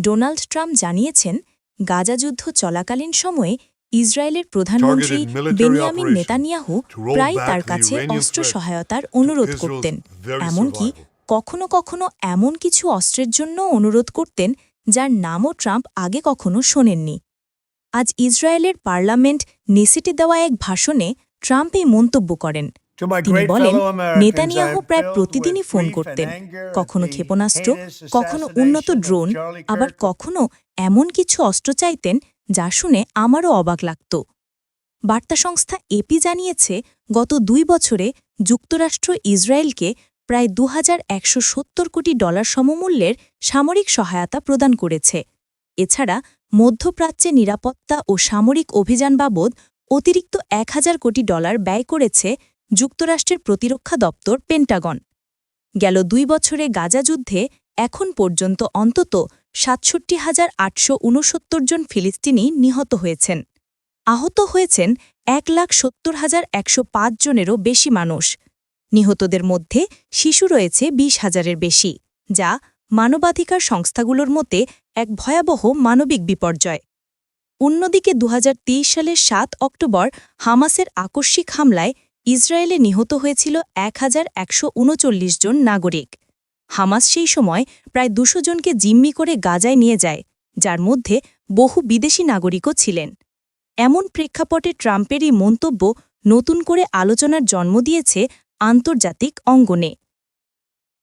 Donald Trump জানিয়েছেন গাজা যুদ্ধ চলাকালীন সময়ে ইসরায়েলের প্রধানমন্ত্রী বেনিয়ামিন নেতানিয়াহু প্রায় তার কাছে অস্ত্র সহায়তার অনুরোধ করতেন। এমনকি. কখনো কখনো এমন কিছু অস্ত্রের জন্য অনুরোধ করতেন যার নামও ট্রাম্প আগে কখনো শোনেননি। আজ ইসরায়েলের পার্লামেন্ট নেসেটে দেওয়া এক ভাষণে ট্রাম্প এই মন্তব্য করেন। তিনি বলেন নেতানিয়াহু প্রায় প্রতিদিনই ফোন করতেন। কখনো ক্ষেপণাস্ত্র কখনো উন্নত ড্রোন আবার কখনো এমন কিছু অস্ত্র চাইতেন যা শুনে আমারও অবাক লাগত। বার্তা সংস্থা এপি জানিয়েছে গত দুই বছরে যুক্তরাষ্ট্র ইসরায়েলকে প্রায় দু হাজার একশো সত্তর কোটি ডলার সমমূল্যের সামরিক সহায়তা প্রদান করেছে। এছাড়া মধ্যপ্রাচ্যে নিরাপত্তা ও সামরিক অভিযান বাবদ অতিরিক্ত এক হাজার কোটি ডলার ব্যয় করেছে যুক্তরাষ্ট্রের প্রতিরক্ষা দপ্তর পেন্টাগন। গেল দুই বছরে গাজা যুদ্ধে এখন পর্যন্ত অন্তত সাতষট্টি হাজার আটশো জন ফিলিস্তিনি নিহত হয়েছেন। আহত হয়েছেন এক লাখ সত্তর হাজার একশো জনেরও বেশি মানুষ। নিহতদের মধ্যে শিশু রয়েছে বিশ হাজারের বেশি, যা মানবাধিকার সংস্থাগুলোর মতে এক ভয়াবহ মানবিক বিপর্যয়। অন্যদিকে দু হাজার তেইশ সালের সাত অক্টোবর হামাসের আকস্মিক হামলায় ইসরায়েলে নিহত হয়েছিল এক হাজার একশো উনচল্লিশ জন নাগরিক। হামাস সেই সময় প্রায় দুশো জনকে জিম্মি করে গাজায় নিয়ে যায়, যার মধ্যে বহু বিদেশি নাগরিকও ছিলেন। এমন প্রেক্ষাপটে ট্রাম্পের এই মন্তব্য নতুন করে আলোচনার জন্ম দিয়েছে আন্তর্জাতিক অঙ্গনে।